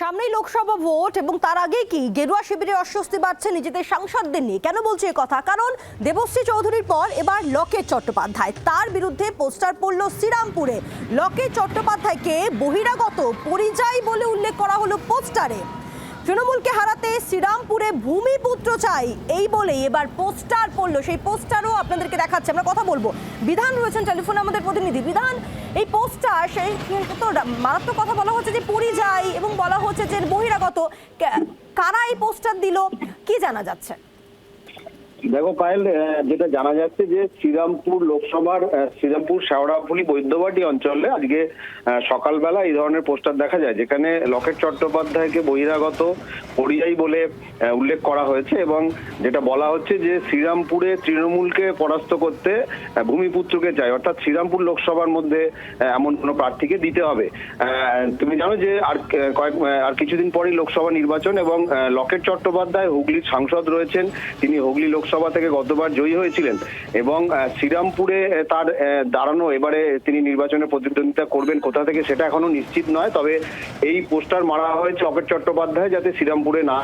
সামনেই লোকসভা ভোট এবং তার আগে কি গেরুয়া শিবিরে অস্বস্তি বাড়ছে নিজেদের সাংসদদের নিয়ে? কেন বলছে কথা? কারণ দেবশ্রী চৌধুরীর পর এবার লকে চট্টোপাধ্যায়। তার বিরুদ্ধে পোস্টার পড়ল শ্রীরামপুরে। লকে চট্টোপাধ্যায়কে বহিরাগত পরিযায়ী বলে উল্লেখ করা হলো পোস্টারে। তৃণমূলকে হারাতে শ্রীরামপুরে ভূমিপুত্র চাই। এই বলেই এবার পোস্টার পড়ল। সেই পোস্টারও আপনাদেরকে দেখাচ্ছে। আমরা কথা বলব। বিধান রয়েছেন টেলিফোনে আমাদের প্রতিনিধি। বিধান, এই পোস্টার, সেই তো মারাত্মক কথা বলা হচ্ছে যে পুরী যাই এবং বলা হচ্ছে যে বহিরাগত কারা এই পোস্টার দিল? কি জানা যাচ্ছে? দেখো পায়েল যেটা জানা যাচ্ছে যে শ্রীরামপুর লোকসভার শ্রীরামপুর শেওড়াফুলি বৈদ্যবাটি অঞ্চলে আজকে সকালবেলা এই ধরনের পোস্টার দেখা যায়, যেখানে লকেট চট্টোপাধ্যায়কে বহিরাগত পরিযায়ী বলে উল্লেখ করা হয়েছে এবং যেটা বলা হচ্ছে যে শ্রীরামপুরে তৃণমূলকে পরাস্ত করতে ভূমিপুত্রকে চাই। অর্থাৎ শ্রীরামপুর লোকসভার মধ্যে এমন কোনো প্রার্থীকে দিতে হবে। তুমি জানো যে আর কয়েক আর কিছুদিন পরেই লোকসভা নির্বাচন এবং লকেট চট্টোপাধ্যায়, হুগলির সাংসদ রয়েছেন, তিনি হুগলি লোকসভা থেকে গতবার জয়ী হয়েছিলেন এবং শ্রীরামপুরে তার দাঁড়ানো এবারে তিনি নির্বাচনে প্রতিদ্বন্দ্বিতা করবেন কোথা থেকে সেটা এখনও নিশ্চিত নয় তবে এই পোস্টার মারা হয়েছে লকেট চট্টোপাধ্যায় যাতে শ্রীরামপুরে না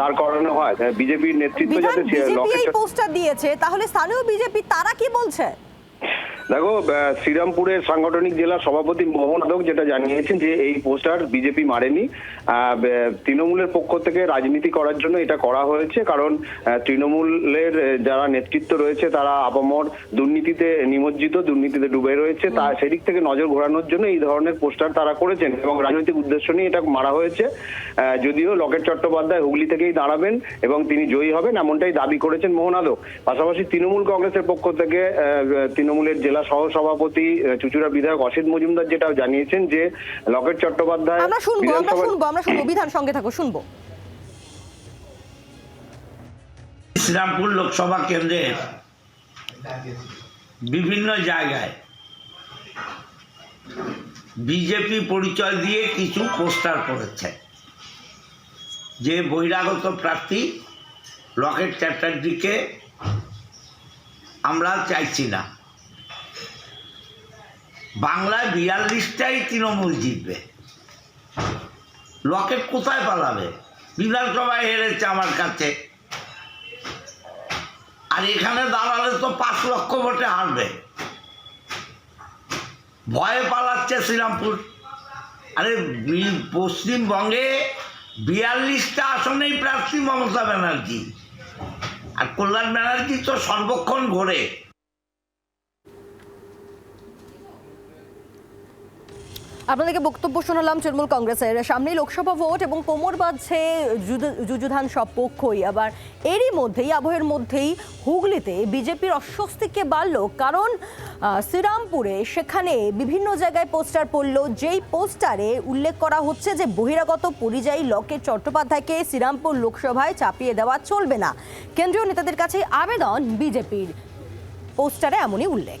দাঁড় করানো হয়। বিজেপির নেতৃত্ব যাতে লকেট পোস্টার দিয়েছে তাহলে স্থানীয় বিজেপি তারা কি বলছে? দেখো শ্রীরামপুরের সাংগঠনিক জেলা সভাপতি মোহন আদক যেটা জানিয়েছেন যে এই পোস্টার বিজেপি মারেনি। তৃণমূলের পক্ষ থেকে রাজনীতি করার জন্য এটা করা হয়েছে কারণ তৃণমূলের যারা নেতৃত্ব রয়েছে তারা আপামর দুর্নীতিতে নিমজ্জিত দুর্নীতিতে ডুবে রয়েছে। তা সেদিক থেকে নজর ঘোরানোর জন্য এই ধরনের পোস্টার তারা করেছেন এবং রাজনৈতিক উদ্দেশ্য নিয়ে এটা মারা হয়েছে। যদিও লকেট চট্টোপাধ্যায় হুগলি থেকেই দাঁড়াবেন এবং তিনি জয়ী হবেন এমনটাই দাবি করেছেন মোহন আদক। পাশাপাশি তৃণমূল কংগ্রেসের পক্ষ থেকে আহ, তৃণমূলের জেলা সহ সভাপতি চুচুড়া বিধায়ক অসিত মজুমদার যেটা জানিয়েছেন যে লকেট চট্টোপাধ্যায় আমরা শুনব আমরা শুনব আমরা শুনব বিধান সঙ্গে থাকো শুনব। শ্রীরামপুর লোকসভা কেন্দ্রের বিভিন্ন জায়গায় বিজেপি পরিচয় দিয়ে কিছু পোস্টার করেছে। যে বহিরাগত প্রার্থী লকেট চ্যাটার্জিকে আমরা চাইছি না। বাংলায় বিয়াল্লিশটাই তৃণমূল জিতবে। লকেট কোথায় পালাবে? বিধানসভায় হেরেছে আমার কাছে। আর এখানে দাঁড়ালে তো পাঁচ লক্ষ ভোটে হারবে। ভয়ে পালাচ্ছে শ্রীরামপুর। আরে পশ্চিমবঙ্গে বিয়াল্লিশটা আসনেই প্রার্থী মমতা ব্যানার্জি। আর কল্যাণ ব্যানার্জি তো সর্বক্ষণ ঘোরে। আপনাদেরকে বক্তব্য শোনালাম তৃণমূল কংগ্রেসের। সামনেই লোকসভা ভোট এবং কোমর বাঁধছে যুযুধান সব পক্ষই। আবার এরই মধ্যেই, আবহের মধ্যেই হুগলিতে বিজেপির অস্বস্তিকে বাড়ল? কারণ শ্রীরামপুরে সেখানে বিভিন্ন জায়গায় পোস্টার পড়ল, যেই পোস্টারে উল্লেখ করা হচ্ছে যে বহিরাগত পরিযায়ী লকেট চট্টোপাধ্যায়কে শ্রীরামপুর লোকসভায় চাপিয়ে দেওয়া চলবে না। কেন্দ্রীয় নেতাদের কাছে আবেদন বিজেপির। পোস্টারে এমনই উল্লেখ।